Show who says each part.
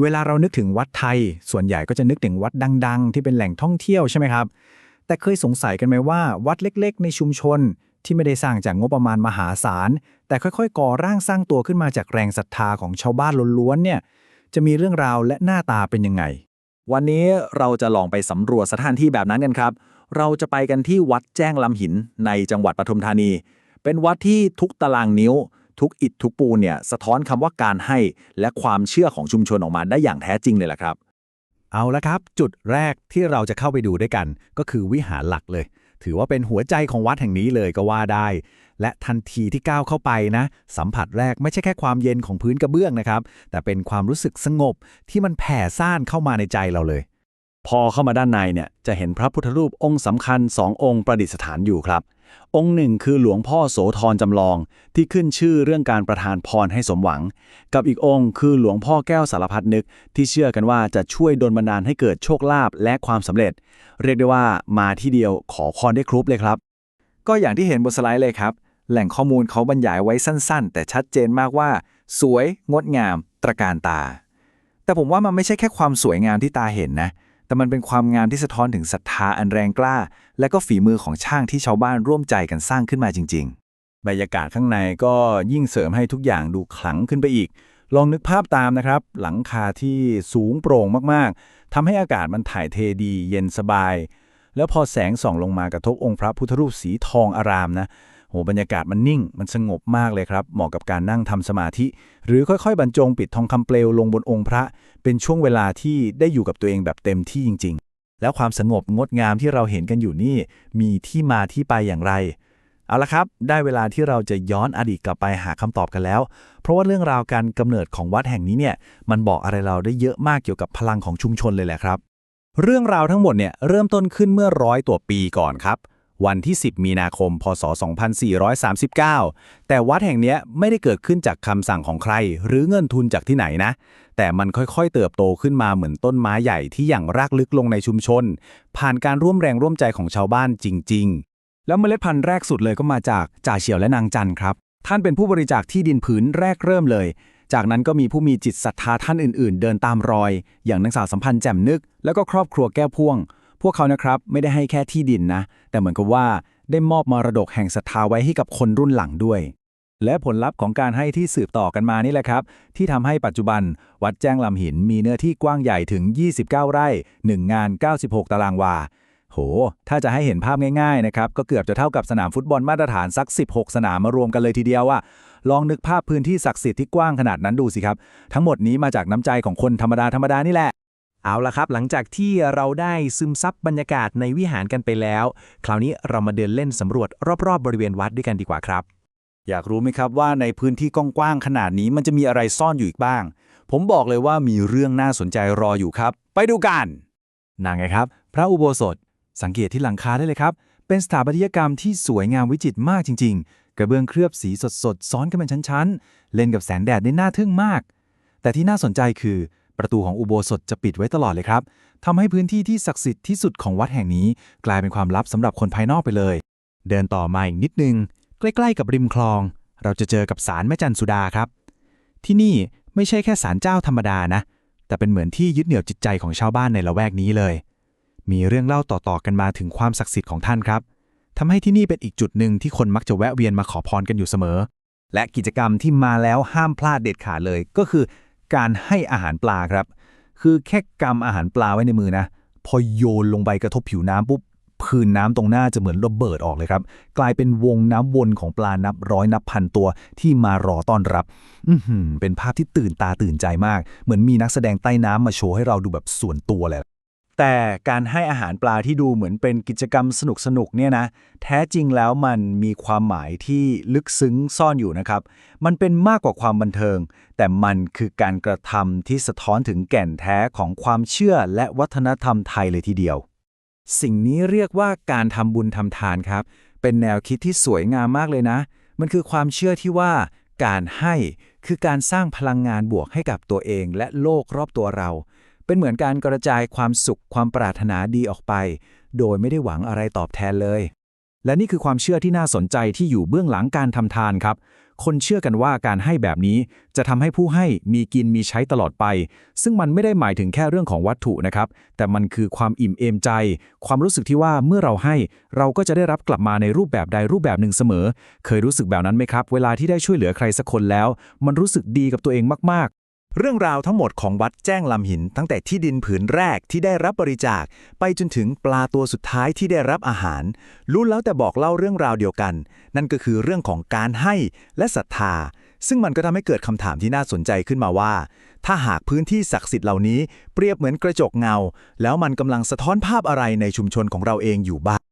Speaker 1: เวลาเรานึกถึงวัดไทย ส่วนใหญ่ก็จะนึกถึงวัดดัง ๆ ที่เป็นแหล่งท่องเที่ยวใช่ไหมครับ แต่เคยสงสัยกันไหมว่า วัดเล็ก ๆ ในชุมชน ที่ไม่ได้สร้างจากงบประมาณมหาศาล แต่ค่อยๆ ก่อร่างสร้างตัวขึ้นมาจากแรงศรัทธาของชาวบ้านล้วนๆเนี่ยจะมีเรื่องราวและหน้าตาเป็นยังไง
Speaker 2: วันนี้เราจะลองไปสำรวจสถานที่แบบนั้นกันครับ เราจะไปกันที่วัดแจ้งลำหินในจังหวัดปทุมธานี เป็นวัดที่ทุกตารางนิ้ว ทุกอิฐทุกปูนเนี่ยสะท้อนคำว่าการให้และความเชื่อของชุมชนออกมาได้อย่างแท้จริงเลยล่ะครับ
Speaker 3: เอาละครับ จุดแรกที่เราจะเข้าไปดูด้วยกัน ก็คือวิหารหลักเลย ถือว่าเป็นหัวใจของวัดแห่งนี้เลยก็ว่าได้ และทันทีที่ก้าวเข้าไปนะ สัมผัสแรกไม่ใช่แค่ความเย็นของพื้นกระเบื้องนะครับ แต่เป็นความรู้สึกสงบที่มันแผ่ซ่านเข้ามาในใจเราเลย
Speaker 2: พอเข้ามาด้านในเนี่ยจะเห็นพระพุทธรูปองค์สำคัญสององค์ประดิษฐานอยู่ครับ องค์หนึ่งคือหลวงพ่อโสธรจำลองที่ขึ้นชื่อเรื่องการประทานพรให้สมหวัง กับอีกองค์คือหลวงพ่อแก้วสารพัดนึก ที่เชื่อกันว่าจะช่วยดลบันดาลให้เกิดโชคลาภและความสำเร็จ เรียกได้ว่ามาที่เดียวขอพรได้ครบเลยครับ
Speaker 1: ก็อย่างที่เห็นบนสไลด์เลยครับ แหล่งข้อมูลเขาบรรยายไว้สั้น ๆ แต่ชัดเจนมากว่า สวย งดงาม ตระการตา แต่ผมว่ามันไม่ใช่แค่ความสวยงามที่ตาเห็นนะ แต่มันเป็นความงามที่สะท้อนถึงศรัทธาอันแรงกล้า และก็ฝีมือของช่างที่ชาวบ้านร่วมใจกันสร้างขึ้นมาจริง ๆ
Speaker 3: บรรยากาศข้างในก็ยิ่งเสริมให้ทุกอย่างดูขลังขึ้นไปอีก ลองนึกภาพตามนะครับ หลังคาที่สูงโปร่งมากๆทำให้อากาศมันถ่ายเทดี เย็นสบาย แล้วพอแสงส่องลงมากระทบองค์พระพุทธรูปสีทองอารามนะ บรรยากาศมันนิ่ง มันสงบมากเลยครับ เหมาะกับการนั่งทำสมาธิ หรือค่อยๆ บรรจงปิดทองคำเปลวลงบนองค์พระ เป็นช่วงเวลาที่ได้อยู่กับตัวเองแบบเต็มที่จริง ๆ แล้วความสงบงดงามที่เราเห็นกันอยู่นี่ มีที่มาที่ไปอย่างไร เอาละครับ ได้เวลาที่เราจะย้อนอดีตกลับไปหาคำตอบกันแล้ว เพราะว่าเรื่องราวการกำเนิดของวัดแห่งนี้เนี่ย มันบอกอะไรเราได้เยอะมากเกี่ยวกับพลังของชุมชนเลยแหละครับ เรื่องราวทั้งหมดเนี่ยเริ่มต้นขึ้นเมื่อร้อยตัวปีก่อนครับ วันที่ 10 มีนาคม พศ 2439 แต่วัดแห่งนี้ไม่ได้เกิดขึ้นจากคำสั่งของใคร หรือเงินทุนจากที่ไหนนะ แต่มันค่อยๆ เติบโตขึ้นมาเหมือนต้นไม้ใหญ่ที่อย่างรากลึกลงในชุมชน ผ่านการร่วมแรงร่วมใจของชาวบ้านจริง ๆ
Speaker 1: แล้วเมล็ดพันธุ์แรกสุดเลยก็มาจากจ่าเฉียวและนางจันครับ ท่านเป็นผู้บริจาคที่ดินผืนแรกเริ่มเลย จากนั้นก็มีผู้มีจิตศรัทธาท่านอื่น ๆ เดินตามรอย อย่างนางสาวสัมพันธ์แจ่มนึก แล้วก็ครอบครัวแก้วพ่วง พวกเขานะครับไม่ได้ให้แค่ที่ดินนะ แต่เหมือนกับว่าได้มอบมรดกแห่งศรัทธาไว้ให้กับคนรุ่นหลังด้วย และผลลัพธ์ของการให้ที่สืบต่อกันมานี่แหละครับ ที่ทำให้ปัจจุบัน วัดแจ้งลำหินมีเนื้อที่กว้างใหญ่ถึง 29 ไร่ 1 งาน 96 ตารางวา โห ถ้าจะให้เห็นภาพง่ายๆนะครับก็เกือบจะเท่ากับสนามฟุตบอลมาตรฐานสัก 16 สนามมารวมกันเลยทีเดียวว่าลองนึกภาพพื้นที่ศักดิ์สิทธิ์ที่กว้างขนาดนั้นดูสิครับ ทั้งหมดนี้มาจากน้ำใจของคนธรรมดาธรรมดานี่แหละ
Speaker 4: เอาละครับ หลังจากที่เราได้ซึมซับบรรยากาศในวิหารกันไปแล้ว คราวนี้เรามาเดินเล่นสำรวจรอบๆบริเวณวัดด้วยกันดีกว่าครับ
Speaker 2: อยากรู้ไหมครับว่าในพื้นที่กว้างๆขนาดนี้มันจะมีอะไรซ่อนอยู่อีกบ้าง ผมบอกเลยว่ามีเรื่องน่าสนใจรออยู่ครับ ไปดูกัน
Speaker 1: นั่นไงครับ พระอุโบสถ สังเกตที่หลังคาได้เลยครับ เป็นสถาปัตยกรรมที่สวยงามวิจิตรมากจริง ๆ กระเบื้องเคลือบสีสดๆซ้อนกันเป็นชั้นๆ เล่นกับแสงแดดได้น่าทึ่งมาก แต่ที่น่าสนใจคือ ประตูของอุโบสถจะปิดไว้ตลอดเลยครับทำให้พื้นที่ที่ศักดิ์สิทธิ์ที่สุดของวัดแห่งนี้ กลายเป็นความลับสำหรับคนภายนอกไปเลย เดินต่อมาอีกนิดนึง ใกล้ๆกับริมคลอง เราจะเจอกับศาลแม่จันสุดาครับ ที่นี่ไม่ใช่แค่ศาลเจ้าธรรมดานะ แต่เป็นเหมือนที่ยึดเหนี่ยวจิตใจของชาวบ้านในละแวกนี้เลย มีเรื่องเล่าต่อๆกันมาถึงความศักดิ์สิทธิ์ของท่านครับทำให้ที่นี่เป็นอีกจุดหนึ่งที่คนมักจะแวะเวียนมาขอพรกันอยู่เสมอและกิจกรรมที่มาแล้วห้ามพลาดเด็ดขาดเลย ก็คือ การให้อาหารปลาครับ คือแค่กำอาหารปลาไว้ในมือนะ พอโยนลงไปกระทบผิวน้ำปุ๊บพื้นน้ำตรงหน้าจะเหมือนระเบิดออกเลยครับ กลายเป็นวงน้ำวนของปลานับร้อยนับพันตัวที่มารอต้อนรับ อืเป็นภาพที่ตื่นตาตื่นใจมาก เหมือนมีนักแสดงใต้น้ำมาโชว์ให้เราดูแบบส่วนตัวเลย แต่การให้อาหารปลาที่ดูเหมือนเป็นกิจกรรมสนุกๆเนี่ยนะ แท้จริงแล้วมันมีความหมายที่ลึกซึ้งซ่อนอยู่นะครับ มันเป็นมากกว่าความบันเทิง แต่มันคือการกระทำที่สะท้อนถึงแก่นแท้ของความเชื่อและวัฒนธรรมไทยเลยทีเดียว สิ่งนี้เรียกว่าการทำบุญทำทานครับ เป็นแนวคิดที่สวยงามมากเลยนะ มันคือความเชื่อที่ว่าการให้คือการสร้างพลังงานบวกให้กับตัวเองและโลกรอบตัวเรา เป็นเหมือนการกระจายความสุขความปรารถนาดีออกไป โดยไม่ได้หวังอะไรตอบแทนเลย และนี่คือความเชื่อที่น่าสนใจที่อยู่เบื้องหลังการทำทานครับ
Speaker 3: คนเชื่อกันว่าการให้แบบนี้จะทำให้ผู้ให้มีกินมีใช้ตลอดไป ซึ่งมันไม่ได้หมายถึงแค่เรื่องของวัตถุนะครับ แต่มันคือความอิ่มเอมใจ ความรู้สึกที่ว่าเมื่อเราให้ เราก็จะได้รับกลับมาในรูปแบบใดรูปแบบหนึ่งเสมอ เคยรู้สึกแบบนั้นไหมครับ เวลาที่ได้ช่วยเหลือใครสักคนแล้ว มันรู้สึกดีกับตัวเองมาก
Speaker 5: เรื่องราวทั้งหมดของวัดแจ้งลำหิน ตั้งแต่ที่ดินผืนแรกที่ได้รับบริจาค ไปจนถึงปลาตัวสุดท้ายที่ได้รับอาหารล้วนแล้วแต่บอกเล่าเรื่องราวเดียวกัน นั่นก็คือเรื่องของการให้และศรัทธา ซึ่งมันก็ทำให้เกิดคำถามที่น่าสนใจขึ้นมาว่า ถ้าหากพื้นที่ศักดิ์สิทธิ์เหล่านี้เปรียบเหมือนกระจกเงา แล้วมันกำลังสะท้อนภาพอะไรในชุมชนของเราเองอยู่บ้าง